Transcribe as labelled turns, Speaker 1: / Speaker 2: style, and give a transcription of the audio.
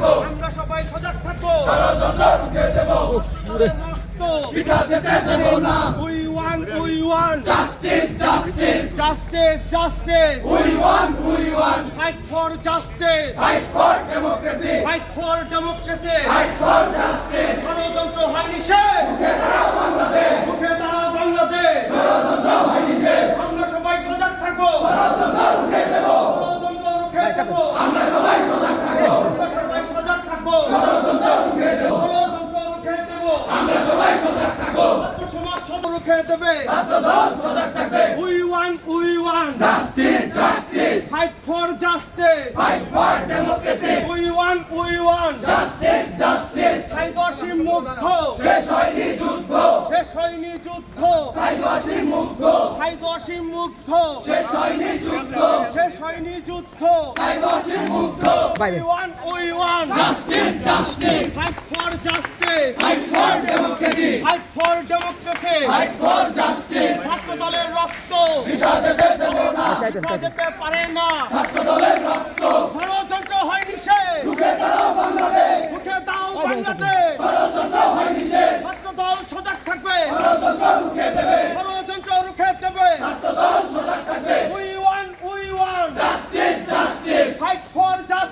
Speaker 1: থাকো।
Speaker 2: আমরা সবাই সজাগ থাকব
Speaker 1: ষড়যন্ত্র রুখে দেব। পিঠা যেতে দেব না।
Speaker 2: We want we want
Speaker 1: justice justice
Speaker 2: justice justice
Speaker 1: we want we want
Speaker 2: fight for justice
Speaker 1: fight for democracy
Speaker 2: fight for democracy
Speaker 1: fight for justice
Speaker 2: ষড়যন্ত্র হয়নি শেষ
Speaker 1: রুখে দাঁড়াও বাংলাদেশ।
Speaker 2: উঠে দাঁড়াও বাংলাদেশ।
Speaker 1: ষড়যন্ত্র হয়নি শেষ
Speaker 2: আমরা সবাই সজাগ থাকব।
Speaker 1: ষড়যন্ত্র রুখে দেব।
Speaker 2: ষড়যন্ত্র রুখে দেবো।
Speaker 1: আমরা সবাই সজাগ থাকব
Speaker 2: আমরা সবাই সজাগ থাকব
Speaker 1: ষড়যন্ত্র রুখে দেব
Speaker 2: ষড়যন্ত্র রুখে দেবো
Speaker 1: আমরা সবাই সজাগ থাকব
Speaker 2: ছাত্র সমাজ সব রুখে দেবে।
Speaker 1: ছাত্র সজাগ থাকবে।
Speaker 2: We want we want.
Speaker 1: Justice justice.
Speaker 2: Fight for justice
Speaker 1: fight for democracy
Speaker 2: we want we want.
Speaker 1: Justice justice.
Speaker 2: সাইদর্শী মুগ্ধ
Speaker 1: শেষ হয়নি যুদ্ধ।
Speaker 2: শেষ হয়নি যুদ্ধ।
Speaker 1: সাইবাসী মুগ্ধ
Speaker 2: সাইদর্শী মুগ্ধ
Speaker 1: শেষ হয়নি যুদ্ধ।
Speaker 2: শেষ হয়নি যুদ্ধ।
Speaker 1: সাইবাসী মুগ্ধ
Speaker 2: we want we want
Speaker 1: justice justice
Speaker 2: fight for justice
Speaker 1: fight for democracy
Speaker 2: fight for democracy
Speaker 1: fight for justice
Speaker 2: ছাত্র দলের রক্ত।
Speaker 1: মিটা যেতে দেব না।
Speaker 2: যেতে পারে না।
Speaker 1: ছাত্র দলের